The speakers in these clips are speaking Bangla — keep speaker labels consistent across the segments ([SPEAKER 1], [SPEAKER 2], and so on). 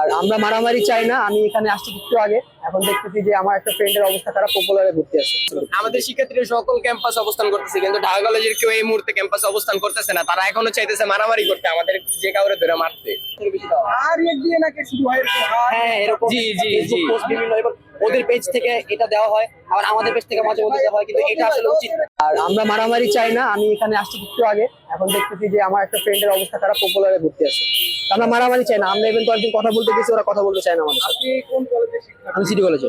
[SPEAKER 1] আর আমরা মারামারি চাই না আমি এখানে আসছি একটু আগে। এখন দেখতেছি যে আমার একটা ফ্রেন্ডের অবস্থা খারাপ পপুলারে ঘুরতে আছে।
[SPEAKER 2] আমাদের শিক্ষার্থীরা সকল ক্যাম্পাস অবস্থান করতেছে কিন্তু ঢাকা কলেজের কেউ এই মুহূর্তে ক্যাম্পাসে অবস্থান করতেছে না। তারা এখনও চাইতেছে মারামারি করতে আমাদের যে কাউরে ধরে মারতে।
[SPEAKER 1] আর এক দিয়ে নাকি শুধু হয় হ্যাঁ এরকম
[SPEAKER 2] জি, জি, জি।
[SPEAKER 1] বিভিন্ন ওদের পেজ থেকে এটা দেওয়া হয় আবার আমাদের পেজ থেকে মাঝে মধ্যে দেওয়া হয় কিন্তু এটা আসলে উচিত আর আমরা মারামারি চাই না আমি এখানে আসছি একটু আগে। এখন দেখতেছি যে আমার একটা ফ্রেন্ডের অবস্থা খারাপ পপুলারে ঘুরতে আছে। আমরা মারামারি চাই না আমরা ইভেন কয়েকদিন কথা বলতে গেছি ওরা কথা বলতে চায় না আমাদের আমি সিটি কলেজে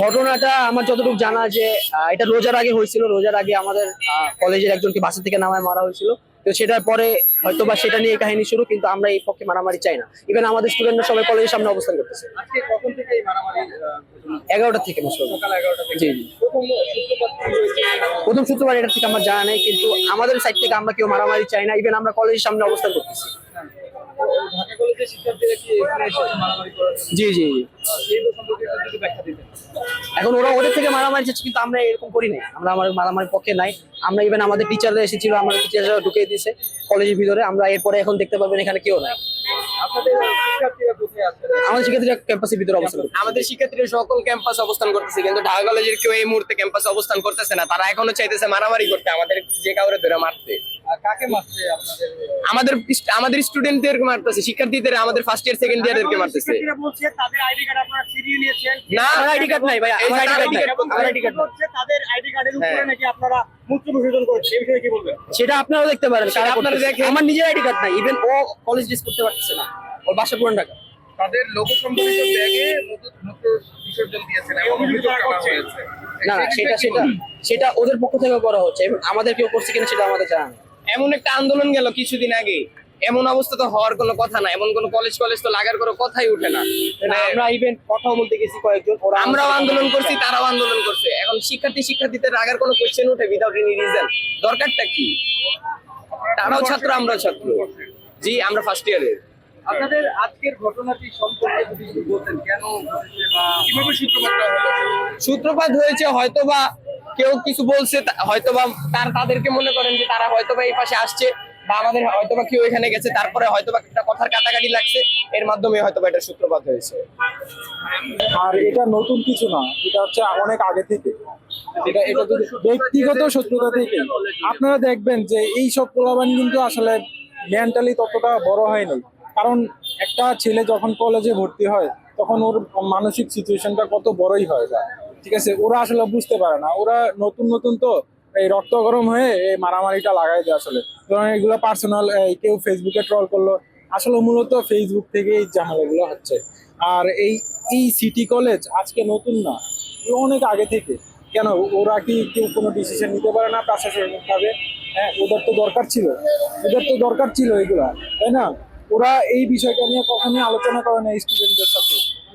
[SPEAKER 3] ঘটনাটা
[SPEAKER 1] আমার যতটুকু জানা যে এটা রোজার আগে হয়েছিল রোজার আগে আমাদের কলেজের একজনকে বাসা থেকে নামায় মারা হয়েছিল। তো সেটার পরে হয়তো বা সেটা নিয়ে কাহিনী শুরু কিন্তু আমরা এই পক্ষে মারামারি চাই না। ইভেন আমাদের স্টুডেন্টরা সবাই কলেজের সামনে অবস্থান করতেছে? এগারোটা থেকে জি জি।
[SPEAKER 3] প্রথম
[SPEAKER 1] সূত্রবার শুক্রবার এটা থেকে আমার জানা নেই কিন্তু আমাদের সাইড থেকে আমরা কেউ মারামারি চাই না ইভেন আমরা কলেজের সামনে অবস্থান করতেছি। জি জি। এখন ওরা ওদের থেকে মারামারি চাচ্ছে কিন্তু আমরা এরকম করি নাই। আমরা আমার মারামারির পক্ষে নাই। আমরা ইভেন আমাদের টিচাররা এসেছিল আমরা টিচাররা ঢুকিয়ে দিয়েছে কলেজের ভিতরে। আমরা এরপরে এখন দেখতে পারবেন এখানে কেউ নাই। আমাদের শিক্ষার্থীরা ক্যাম্পাসের ভিতরে অবস্থান
[SPEAKER 2] আমাদের শিক্ষার্থীরা সকল ক্যাম্পাস অবস্থান করতেছে কিন্তু ঢাকা কলেজের কেউ এই মুহূর্তে ক্যাম্পাসে অবস্থান করতেছে না। তারা এখনও চাইতেছে মারামারি করতে আমাদের যে কাউরে ধরে মারতে।
[SPEAKER 3] আর কাকে মারছে আপনাদের?
[SPEAKER 2] আমাদের আমাদের স্টুডেন্টদেরকে মারতেছে শিক্ষার্থীদের আমাদের ফার্স্ট ইয়ার সেকেন্ড ইয়ারদেরকে মারতেছে।
[SPEAKER 3] শিক্ষার্থীরা বলছে তাদের আইডি কার্ড আপনারা ফিরিয়ে নিয়েছেন।
[SPEAKER 2] না
[SPEAKER 1] আমার আইডি কার্ড নাই ভাই আমার আইডি কার্ড নাই। আমার আইডি কার্ড
[SPEAKER 3] হচ্ছে তাদের আইডি কার্ডের উপরে
[SPEAKER 2] হ্যাঁ।
[SPEAKER 3] নাকি আপনারা মূত্র বিসর্জন করেছেন এই বিষয়ে কি বলবেন?
[SPEAKER 1] সেটা আপনারাও দেখতে পারেন কারা
[SPEAKER 2] আপনারা দেখেন।
[SPEAKER 1] আমার নিজের আইডি কার্ড নাই ইভেন ও কলেজ ড্রেস করতে পারতেছে না। ওর বাসা পুরান ঢাকা।
[SPEAKER 4] তাদের লোগো সম্বলিত ব্যাগে মূত্র- মূত্র বিসর্জন দিয়েছেন
[SPEAKER 3] এই অভিযোগ
[SPEAKER 4] অভিযোগ
[SPEAKER 3] করা
[SPEAKER 4] করা হয়েছে।
[SPEAKER 1] না না সেটা সেটা সেটা ওদের পক্ষ থেকে করা হচ্ছে এবং আমাদের কেউ করছে কিনা সেটা আমাদের জানা নেই।
[SPEAKER 2] এমন একটা আন্দোলন গেল কিছুদিন আগে। এমন অবস্থা তো হওয়ার কোনো কথা না এমন কোনো কলেজ কলেজ তো লাগার কোনো কথাই উঠে না।
[SPEAKER 1] না, আমরা ইভেন কথাও বলতে গেছি কয়েকজন
[SPEAKER 2] আমরাও আন্দোলন করছি তারাও আন্দোলন করছে। এখন শিক্ষার্থী শিক্ষার্থীদের রাগার কোনো কোশ্চেন উঠে উইদাউট এনি রিজন দরকারটা কি? তারাও ছাত্র আমরাও ছাত্র। জি আমরা ফার্স্ট ইয়ারের
[SPEAKER 3] আপনাদের আজকের ঘটনাটি সম্পর্কে যদি বলতেন কেন
[SPEAKER 4] কীভাবে সূত্রপাতটা হলো?
[SPEAKER 2] সূত্রপাত হয়েছে হয়তোবা কেউ কিছু বলছে হয়তোবা তার, তাদেরকে মনে করেন যে তারা হয়তোবা এই পাশে আসছে বা আমাদের হয়তোবা কেউ এখানে গেছে, তারপরে হয়তোবা একটা কথার কাটাকাটি লাগছে, এর মাধ্যমে হয়তোবা এটা সূত্রপাত হয়েছে।
[SPEAKER 5] আর এটা নতুন কিছু না, এটা হচ্ছে অনেক আগে থেকে। এটা এটা ব্যক্তিগত শত্রুতা থেকে। আপনারা দেখবেন যে এই সব পোলাবান কিন্তু আসলে মেন্টালি ততটা বড় হয়নি। কারণ একটা ছেলে যখন কলেজে ভর্তি হয়, তখন ওর মানসিক সিচুয়েশনটা কত বড়ই হয়ে যায়। ঠিক আছে, ওরা আসলে বুঝতে পারে না। ওরা নতুন নতুন তো এই রক্ত গরম হয়ে এই মারামারিটা লাগাই দেয় আসলে। ধরেন এগুলো পার্সোনাল কেউ ফেসবুকে ট্রল করল, আসলে মূলত ফেসবুক থেকে এই ঝামেলাগুলো হচ্ছে। আর এই এই সিটি কলেজ আজকে নতুন না অনেক আগে থেকে। কেন, ওরা কি কেউ কোনো ডিসিশন নিতে পারে না প্রশাসনিক ভাবে হ্যাঁ ওদের তো দরকার ছিল। ওদের তো দরকার ছিল এগুলা, তাই না? ওরা এই বিষয়টা নিয়ে কখনোই আলোচনা করে না স্টুডেন্টদের সাথে।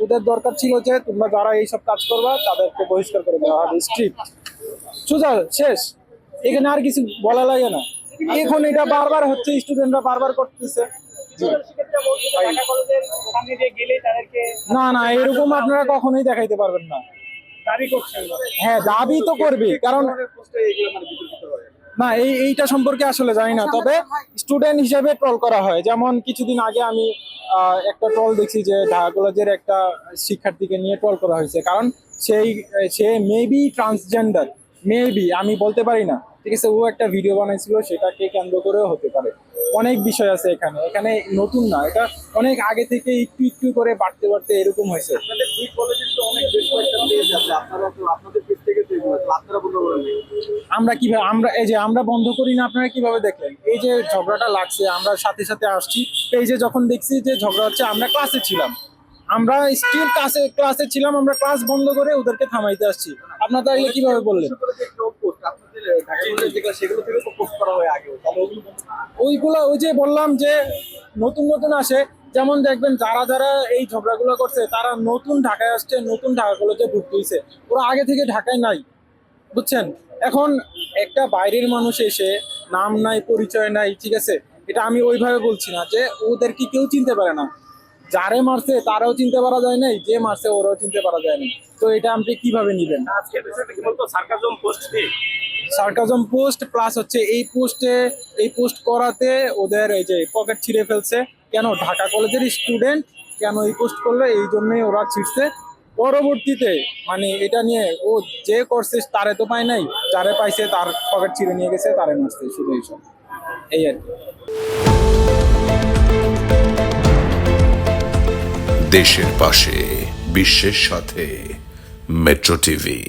[SPEAKER 5] ওদের দরকার ছিল যে তোমরা যারা এইসব কাজ করবা তাদেরকে বহিষ্কার করে দেওয়া হবে স্ট্রিক্ট সোজা শেষ। এখানে আর কিছু বলা লাগে না। এখন এটা বারবার হচ্ছে স্টুডেন্টরা বারবার করতেছে। না না এরকম আপনারা কখনোই দেখাইতে পারবেন না। হ্যাঁ দাবি তো করবে কারণ না এই এইটা সম্পর্কে আসলে জানি না। তবে স্টুডেন্ট হিসেবে ট্রল করা হয়। যেমন কিছুদিন আগে আমি একটা ট্রল দেখছি যে ঢাকা কলেজের একটা শিক্ষার্থীকে নিয়ে ট্রল করা হয়েছে। কারণ সেই, সে মেবি ট্রান্সজেন্ডার মেবি আমি বলতে পারি না। ঠিক আছে, ও একটা ভিডিও বানাইছিল, সেটাকে কেন্দ্র করেও হতে পারে। অনেক বিষয় আছে এখানে। এখানে নতুন না, এটা অনেক আগে থেকে একটু একটু করে বাড়তে বাড়তে এরকম হয়েছে। আমরা কীভাবে আমরা এই যে আমরা বন্ধ করি না, আপনারা কীভাবে দেখলেন? এই যে ঝগড়াটা লাগছে, আমরা সাথে সাথে আসছি। এই যে যখন দেখছি যে ঝগড়া হচ্ছে, আমরা ক্লাসে ছিলাম। আমরা স্টিল ক্লাসে ক্লাসে ছিলাম, আমরা ক্লাস বন্ধ করে ওদেরকে থামাইতে আসছি। আপনারা তাহলে কীভাবে বললেন? ওইগুলো ওই যে বললাম যে নতুন নতুন আসে। যেমন দেখবেন, যারা যারা এই ঝগড়াগুলো করছে, তারা নতুন ঢাকায় আসছে, নতুন ঢাকা কলেজে ভর্তি হয়েছে ওরা আগে থেকে ঢাকায় নাই। বুঝছেন? এখন একটা বাইরের মানুষ এসে নাম নাই পরিচয় নাই ঠিক আছে? এটা আমি ওইভাবে বলছি না যে ওদের কি কেউ চিনতে পারে না। যারে মারছে তারাও চিনতে পারা যায় নাই যে মারছে ওরাও চিনতে পারা যায় নাই। তো এটা আপনি কীভাবে নিবেন? সার্কাজম পোস্ট প্লাস হচ্ছে এই পোস্টে এই পোস্ট করাতে ওদের এই যে পকেট ছিঁড়ে ফেলছে। কেন? ঢাকা কলেজের স্টুডেন্ট কেন এই পোস্ট করলে? এই জন্যই ওরা ছিটছে পরবর্তীতে মানে এটা নিয়ে ও যে করছে তারে তো পায় নাই, যারে পাইছে তার পকেট ছিঁড়ে নিয়ে গেছে, তারে মারছে, শুধু এইসব এই আর কি।
[SPEAKER 6] দেশের পাশে, বিশ্বের সাথে মেট্রো টিভি